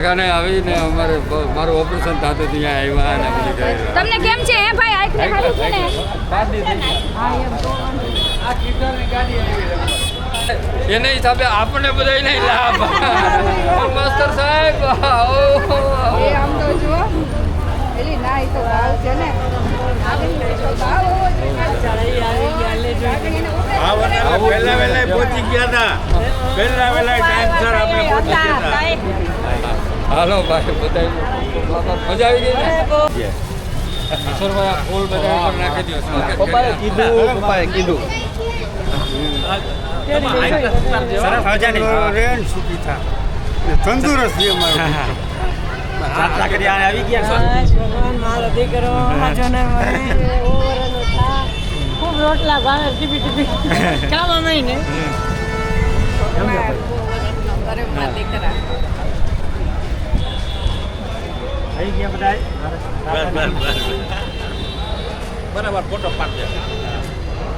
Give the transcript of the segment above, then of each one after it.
કાને આવીને અમારે મારું ઓપરેશન થતું ત્યાં આવ્યા અને બધી કરી તમને કેમ છે હે ભાઈ? આંખને છે ને? એના હિસાબે આપણને બધા નહીં લાભ પણ માસ્તર સાહેબ ઓહો. એ આમ તો જુઓ. એલી ના. એ તો ભાવ છે ને પહેલા વહેલા પહોંચી ગયા હતા. પહેલા વહેલા ટાઈમસર આપણે પહોંચી ગયા હાલો ભાઈ બધા મજા આવી ગઈ ને? કિશોરભાઈ આ ફૂલ બધા ઉપર નાખી દો સ્વાગત કીધું પપ્પાએ કીધું. રેન સુખી થા. તંદુરસ્ત છે અમારું ભગવાન મારો દીકરો હાજો ને મળે ઓવરનો થા. ખૂબ રોટલા ભાવે ટીપી ટીપી. ચાલો નહીં ને. ગયા બધા? બરાબર ફોટો પાડજે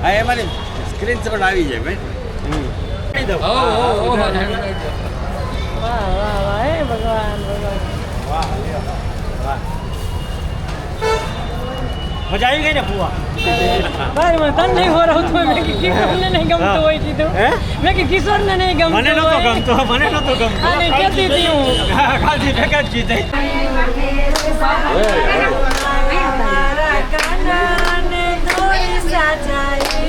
હા એમાંની સ્ક્રીનશોટ આવી જાય ભાઈ. હો, હો, હો. વાહ વાહ વાહ. હે ભગવાન ભગવાન. મજા આવી ગઈ ને ફુવા ભાઈ મને તન નહીં હોરવતું હોય મેં કે કિશોરને નહીં ગમતો હોય કીધું? મેં કે કિશોરને નહીં ગમતો મને નતો. ગમતો મને નતો ગમતો અને કહેતી હતી હું ખાલી ભેગા જ જીતે કાના ને દોરી સાચાઈ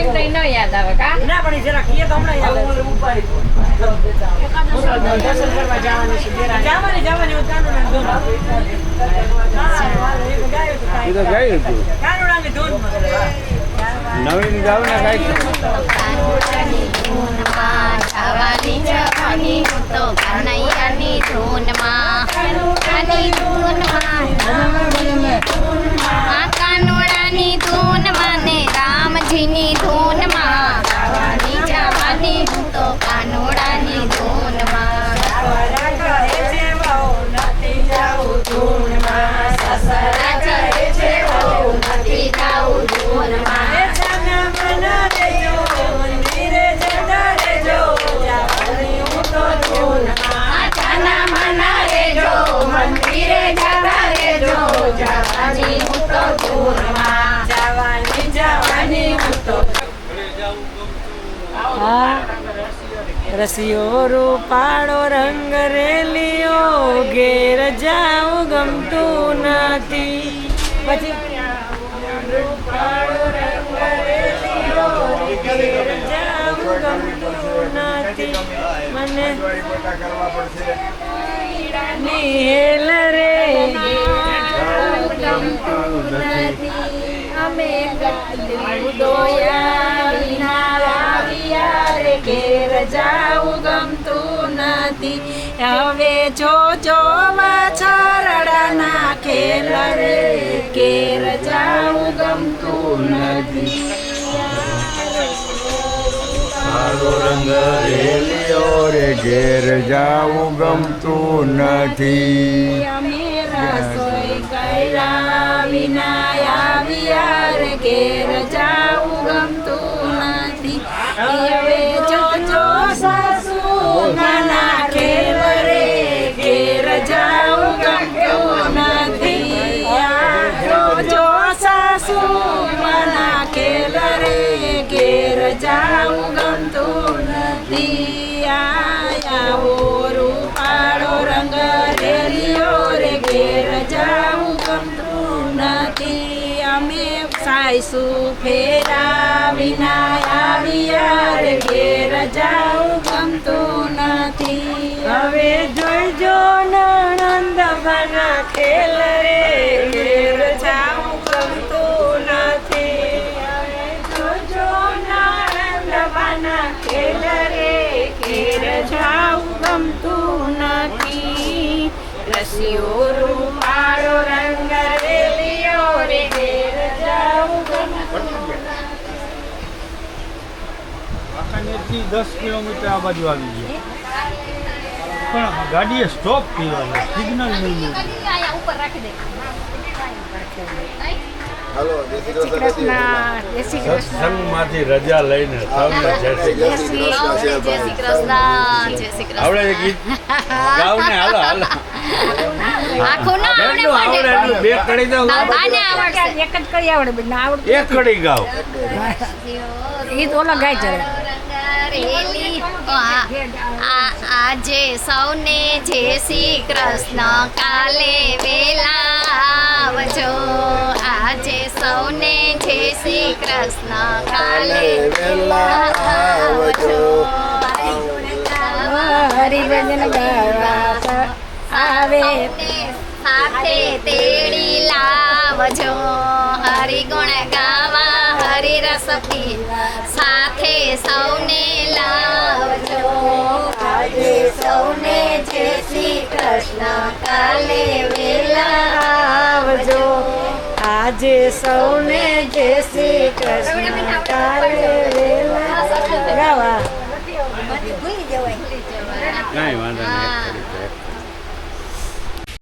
હે ગાવું ન યાદ આવે કા? ના પણ જરા કીએ તો હમણાં યાદ આવે. દર્શન કરવા જવાની છે જવાની જવાની હું કાનુડાની ધૂન એ તો ગઈ હતું. કાનુડાની ધૂન નવીન ગાવ ને કાંઈક જવાની જવાની તો રસિયો રૂપાળો રંગ રેલીઓ ઘેર જાવું ગમતું નથી. પછી? મને? હેલ રે ઘેર જાવું ગમતું નથી. હવે જો જો વાછરડાના ખેલ રે ઘેર જાવું ગમતું નથી. મારો રંગ રેલિયો રે ઘેર જાવું ગમતું નથી. અમે રસોઈ ઘેર જાવું ગમતું નથી. જાવું ગમતું નથી ઓ રૂપાળો રંગ રેલીઓ રે ઘેર જાવું ગમતું નથી અમે સા ફેરા વિના આવ્યા રે ઘેર જાઉં ગમતું નથી હવે જોઈજો નણંદ ભરા ખેલ રે ઘેર જાઉં રસિયો રૂપાળો રંગ રેલિયો રે ઘેર જાઉં વાંકાનેરથી દસ કિલોમીટર આ બાજુ આવી ગયું. પણ ગાડીએ સ્ટોપ કર્યો સિગ્નલ નહીં ઉપર રાખી દે. હાલો જય શ્રી કૃષ્ણ જય શ્રી કૃષ્ણ સત્સંગમાંથી રજા લઈને સૌને જય શ્રી કૃષ્ણ. જય શ્રી કૃષ્ણ. જય શ્રી કૃષ્ણ. આવડે છે ગીત? ગાવ ને હાલો હાલો. આખું ના આવડે આવડે બે કડી દઉં બાને આવડશે. એક જ કરી આવડે બેન આવડે એક કડી ગાવ. એ તો ગાય ચડે રંગરેલી. ઓ, આ- આ- આજે સૌને જય શ્રી કૃષ્ણ કાલે વેલા આવજો. સૌને જય શ્રી કૃષ્ણ. કાલે વેલા આવજો. હરિભજન ગાવા આવે સાથે તેડી લાવજો. હરિગુણ ગાવા હરિરસ પીવા સાથે સૌને લાવજો. આજે સૌને જય શ્રી કૃષ્ણ. કાલે વેલા આવજો. આજે સૌને જય શ્રી કૃષ્ણ. કાલે વેલા ગાવા. કાંઈ વાંધો નહીં.